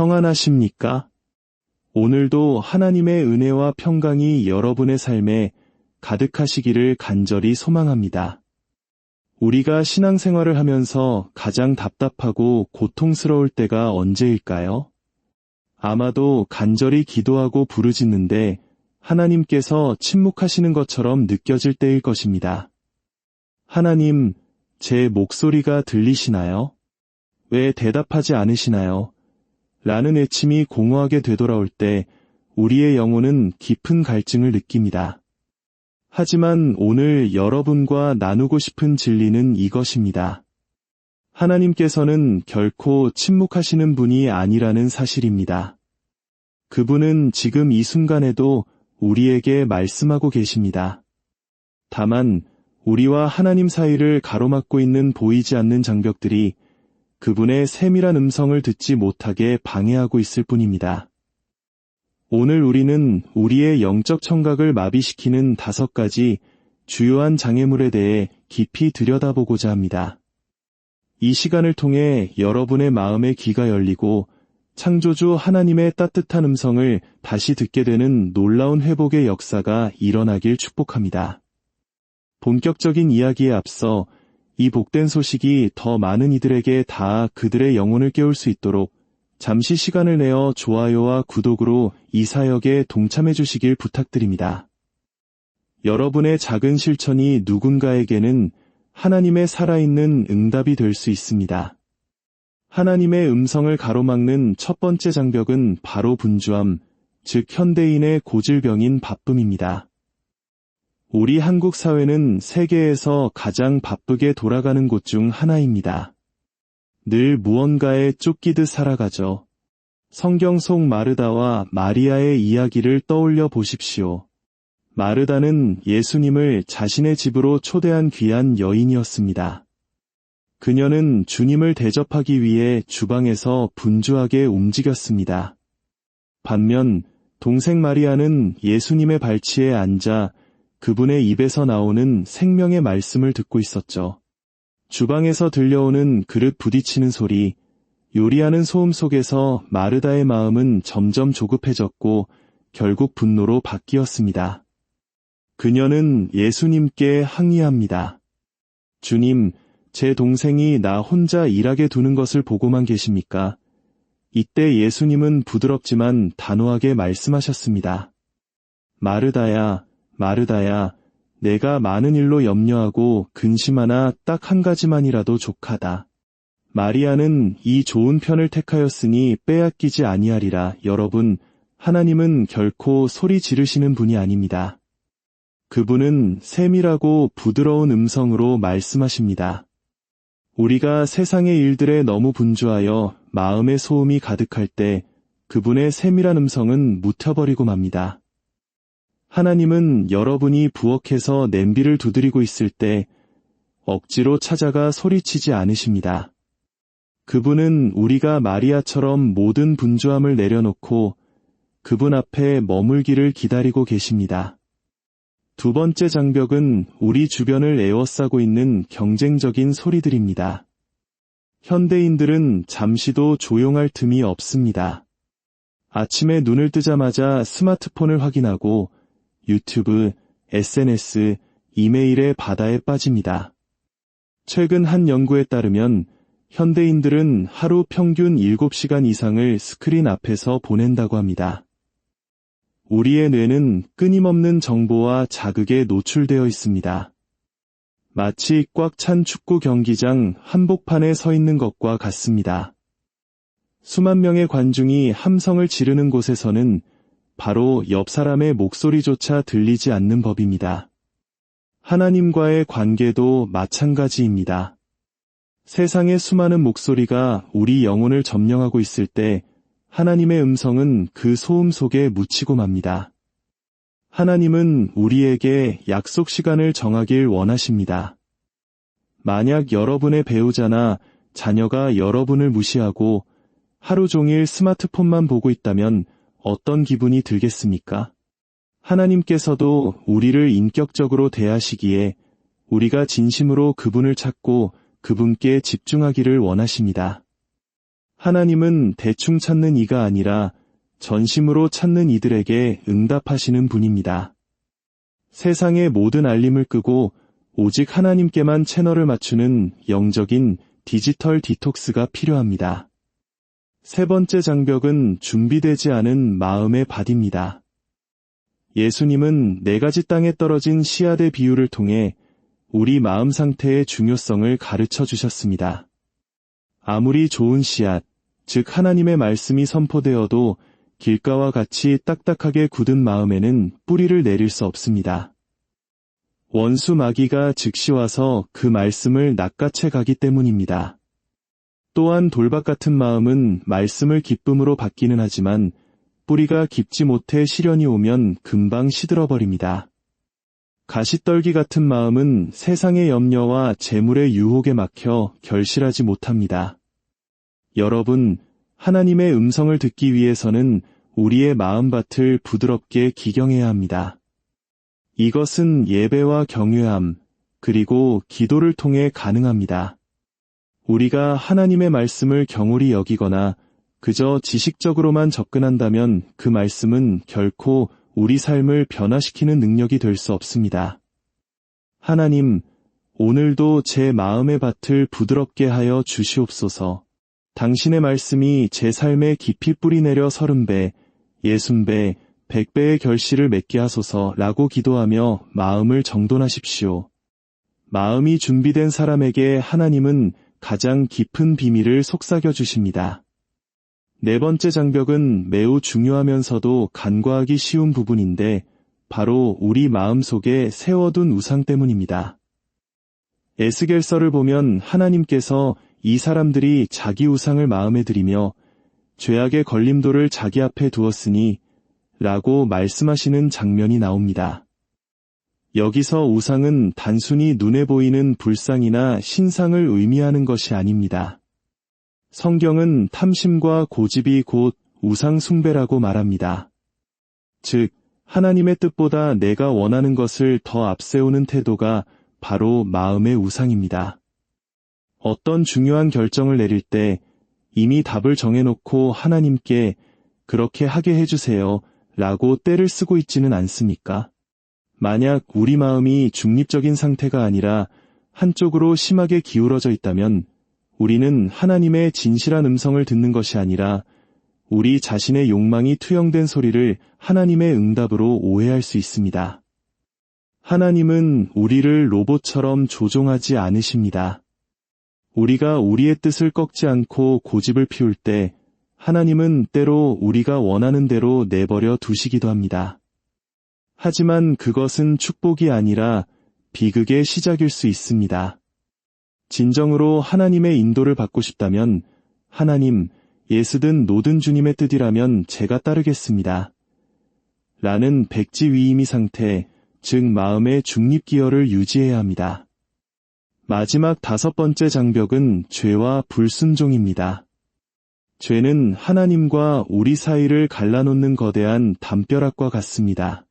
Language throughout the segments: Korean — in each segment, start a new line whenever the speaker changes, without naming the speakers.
평안하십니까? 오늘도 하나님의 은혜와 평강이 여러분의 삶에 가득하시기를 간절히 소망합니다. 우리가 신앙생활을 하면서 가장 답답하고 고통스러울 때가 언제일까요? 아마도 간절히 기도하고 부르짖는데 하나님께서 침묵하시는 것처럼 느껴질 때일 것입니다. 하나님, 제 목소리가 들리시나요? 왜 대답하지 않으시나요? 라는 애침이 공허하게 되돌아올 때 우리의 영혼은 깊은 갈증을 느낍니다. 하지만 오늘 여러분과 나누고 싶은 진리는 이것입니다. 하나님께서는 결코 침묵하시는 분이 아니라는 사실입니다. 그분은 지금 이 순간에도 우리에게 말씀하고 계십니다. 다만 우리와 하나님 사이를 가로막고 있는 보이지 않는 장벽들이 그분의 세밀한 음성을 듣지 못하게 방해하고 있을 뿐입니다. 오늘 우리는 우리의 영적 청각을 마비시키는 다섯 가지 주요한 장애물에 대해 깊이 들여다보고자 합니다. 이 시간을 통해 여러분의 마음의 귀가 열리고 창조주 하나님의 따뜻한 음성을 다시 듣게 되는 놀라운 회복의 역사가 일어나길 축복합니다. 본격적인 이야기에 앞서 이 복된 소식이 더 많은 이들에게 다 그들의 영혼을 깨울 수 있도록 잠시 시간을 내어 좋아요와 구독으로 이 사역에 동참해 주시길 부탁드립니다. 여러분의 작은 실천이 누군가에게는 하나님의 살아있는 응답이 될 수 있습니다. 하나님의 음성을 가로막는 첫 번째 장벽은 바로 분주함, 즉 현대인의 고질병인 바쁨입니다. 우리 한국 사회는 세계에서 가장 바쁘게 돌아가는 곳 중 하나입니다. 늘 무언가에 쫓기듯 살아가죠. 성경 속 마르다와 마리아의 이야기를 떠올려 보십시오. 마르다는 예수님을 자신의 집으로 초대한 귀한 여인이었습니다. 그녀는 주님을 대접하기 위해 주방에서 분주하게 움직였습니다. 반면 동생 마리아는 예수님의 발치에 앉아 그분의 입에서 나오는 생명의 말씀을 듣고 있었죠. 주방에서 들려오는 그릇 부딪히는 소리, 요리하는 소음 속에서 마르다의 마음은 점점 조급해졌고 결국 분노로 바뀌었습니다. 그녀는 예수님께 항의합니다. 주님, 제 동생이 나 혼자 일하게 두는 것을 보고만 계십니까? 이때 예수님은 부드럽지만 단호하게 말씀하셨습니다. 마르다야, 마르다야, 내가 많은 일로 염려하고 근심하나 딱 한 가지만이라도 족하다. 마리아는 이 좋은 편을 택하였으니 빼앗기지 아니하리라. 여러분, 하나님은 결코 소리 지르시는 분이 아닙니다. 그분은 세밀하고 부드러운 음성으로 말씀하십니다. 우리가 세상의 일들에 너무 분주하여 마음의 소음이 가득할 때 그분의 세밀한 음성은 묻혀버리고 맙니다. 하나님은 여러분이 부엌에서 냄비를 두드리고 있을 때 억지로 찾아가 소리치지 않으십니다. 그분은 우리가 마리아처럼 모든 분주함을 내려놓고 그분 앞에 머물기를 기다리고 계십니다. 두 번째 장벽은 우리 주변을 에워싸고 있는 경쟁적인 소리들입니다. 현대인들은 잠시도 조용할 틈이 없습니다. 아침에 눈을 뜨자마자 스마트폰을 확인하고 유튜브, SNS, 이메일의 바다에 빠집니다. 최근 한 연구에 따르면 현대인들은 하루 평균 7시간 이상을 스크린 앞에서 보낸다고 합니다. 우리의 뇌는 끊임없는 정보와 자극에 노출되어 있습니다. 마치 꽉 찬 축구 경기장 한복판에 서 있는 것과 같습니다. 수만 명의 관중이 함성을 지르는 곳에서는 바로 옆 사람의 목소리조차 들리지 않는 법입니다. 하나님과의 관계도 마찬가지입니다. 세상의 수많은 목소리가 우리 영혼을 점령하고 있을 때 하나님의 음성은 그 소음 속에 묻히고 맙니다. 하나님은 우리에게 약속 시간을 정하길 원하십니다. 만약 여러분의 배우자나 자녀가 여러분을 무시하고 하루 종일 스마트폰만 보고 있다면 어떤 기분이 들겠습니까? 하나님께서도 우리를 인격적으로 대하시기에 우리가 진심으로 그분을 찾고 그분께 집중하기를 원하십니다. 하나님은 대충 찾는 이가 아니라 전심으로 찾는 이들에게 응답하시는 분입니다. 세상의 모든 알림을 끄고 오직 하나님께만 채널을 맞추는 영적인 디지털 디톡스가 필요합니다. 세 번째 장벽은 준비되지 않은 마음의 밭입니다. 예수님은 네 가지 땅에 떨어진 씨앗의 비유를 통해 우리 마음 상태의 중요성을 가르쳐 주셨습니다. 아무리 좋은 씨앗, 즉 하나님의 말씀이 선포되어도 길가와 같이 딱딱하게 굳은 마음에는 뿌리를 내릴 수 없습니다. 원수 마귀가 즉시 와서 그 말씀을 낚아채 가기 때문입니다. 또한 돌박 같은 마음은 말씀을 기쁨으로 받기는 하지만 뿌리가 깊지 못해 시련이 오면 금방 시들어 버립니다. 가시떨기 같은 마음은 세상의 염려와 재물의 유혹에 막혀 결실하지 못합니다. 여러분, 하나님의 음성을 듣기 위해서는 우리의 마음밭을 부드럽게 기경해야 합니다. 이것은 예배와 경외함, 그리고 기도를 통해 가능합니다. 우리가 하나님의 말씀을 경홀히 여기거나 그저 지식적으로만 접근한다면 그 말씀은 결코 우리 삶을 변화시키는 능력이 될 수 없습니다. 하나님, 오늘도 제 마음의 밭을 부드럽게 하여 주시옵소서. 당신의 말씀이 제 삶에 깊이 뿌리내려 서른 배, 예순 배, 백 배의 결실을 맺게 하소서라고 기도하며 마음을 정돈하십시오. 마음이 준비된 사람에게 하나님은 가장 깊은 비밀을 속삭여 주십니다. 네 번째 장벽은 매우 중요하면서도 간과하기 쉬운 부분인데 바로 우리 마음 속에 세워둔 우상 때문입니다. 에스겔서를 보면 하나님께서 이 사람들이 자기 우상을 마음에 들이며 죄악의 걸림돌을 자기 앞에 두었으니 라고 말씀하시는 장면이 나옵니다. 여기서 우상은 단순히 눈에 보이는 불상이나 신상을 의미하는 것이 아닙니다. 성경은 탐심과 고집이 곧 우상 숭배라고 말합니다. 즉, 하나님의 뜻보다 내가 원하는 것을 더 앞세우는 태도가 바로 마음의 우상입니다. 어떤 중요한 결정을 내릴 때 이미 답을 정해놓고 하나님께 그렇게 하게 해주세요 라고 때를 쓰고 있지는 않습니까? 만약 우리 마음이 중립적인 상태가 아니라 한쪽으로 심하게 기울어져 있다면 우리는 하나님의 진실한 음성을 듣는 것이 아니라 우리 자신의 욕망이 투영된 소리를 하나님의 응답으로 오해할 수 있습니다. 하나님은 우리를 로봇처럼 조종하지 않으십니다. 우리가 우리의 뜻을 꺾지 않고 고집을 피울 때 하나님은 때로 우리가 원하는 대로 내버려 두시기도 합니다. 하지만 그것은 축복이 아니라 비극의 시작일 수 있습니다. 진정으로 하나님의 인도를 받고 싶다면 하나님, 예수든 노든 주님의 뜻이라면 제가 따르겠습니다. 라는 백지 위임이 상태, 즉 마음의 중립 기여를 유지해야 합니다. 마지막 다섯 번째 장벽은 죄와 불순종입니다. 죄는 하나님과 우리 사이를 갈라놓는 거대한 담벼락과 같습니다.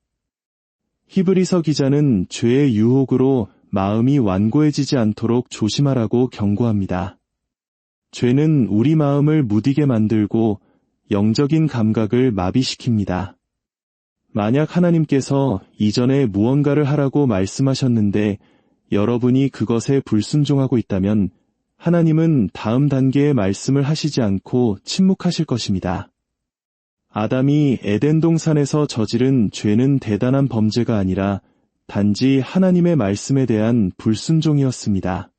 히브리서 기자는 죄의 유혹으로 마음이 완고해지지 않도록 조심하라고 경고합니다. 죄는 우리 마음을 무디게 만들고 영적인 감각을 마비시킵니다. 만약 하나님께서 이전에 무언가를 하라고 말씀하셨는데 여러분이 그것에 불순종하고 있다면 하나님은 다음 단계의 말씀을 하시지 않고 침묵하실 것입니다. 아담이 에덴 동산에서 저지른 죄는 대단한 범죄가 아니라 단지 하나님의 말씀에 대한 불순종이었습니다.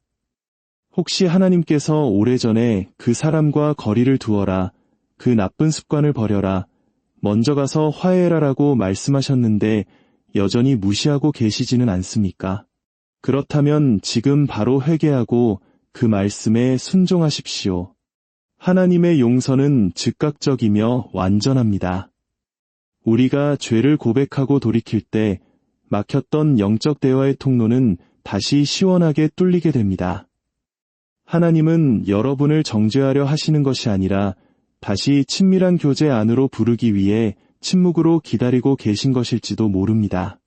혹시 하나님께서 오래전에 그 사람과 거리를 두어라, 그 나쁜 습관을 버려라, 먼저 가서 화해라라고 말씀하셨는데 여전히 무시하고 계시지는 않습니까? 그렇다면 지금 바로 회개하고 그 말씀에 순종하십시오. 하나님의 용서는 즉각적이며 완전합니다. 우리가 죄를 고백하고 돌이킬 때 막혔던 영적 대화의 통로는 다시 시원하게 뚫리게 됩니다. 하나님은 여러분을 정죄하려 하시는 것이 아니라 다시 친밀한 교제 안으로 부르기 위해 침묵으로 기다리고 계신 것일지도 모릅니다.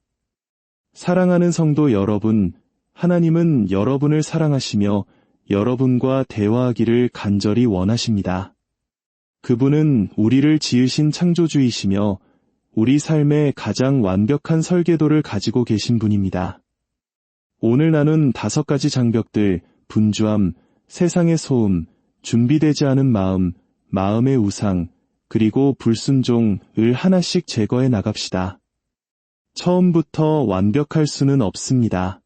사랑하는 성도 여러분, 하나님은 여러분을 사랑하시며 여러분과 대화하기를 간절히 원하십니다. 그분은 우리를 지으신 창조주이시며 우리 삶의 가장 완벽한 설계도를 가지고 계신 분입니다. 오늘 나눈 다섯 가지 장벽들, 분주함, 세상의 소음, 준비되지 않은 마음, 마음의 우상, 그리고 불순종을 하나씩 제거해 나갑시다. 처음부터 완벽할 수는 없습니다.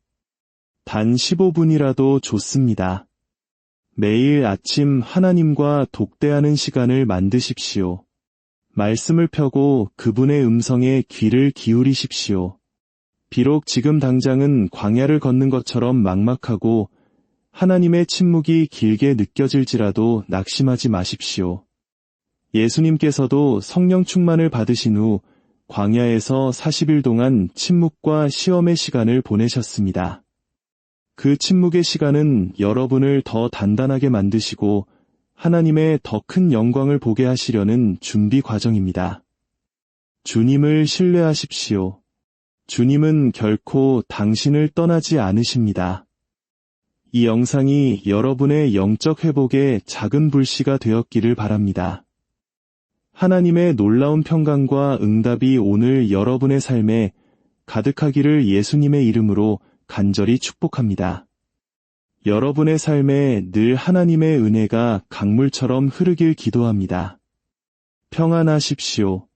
단 15분이라도 좋습니다. 매일 아침 하나님과 독대하는 시간을 만드십시오. 말씀을 펴고 그분의 음성에 귀를 기울이십시오. 비록 지금 당장은 광야를 걷는 것처럼 막막하고 하나님의 침묵이 길게 느껴질지라도 낙심하지 마십시오. 예수님께서도 성령 충만을 받으신 후 광야에서 40일 동안 침묵과 시험의 시간을 보내셨습니다. 그 침묵의 시간은 여러분을 더 단단하게 만드시고 하나님의 더 큰 영광을 보게 하시려는 준비 과정입니다. 주님을 신뢰하십시오. 주님은 결코 당신을 떠나지 않으십니다. 이 영상이 여러분의 영적 회복의 작은 불씨가 되었기를 바랍니다. 하나님의 놀라운 평강과 응답이 오늘 여러분의 삶에 가득하기를 예수님의 이름으로 간절히 축복합니다. 여러분의 삶에 늘 하나님의 은혜가 강물처럼 흐르길 기도합니다. 평안하십시오.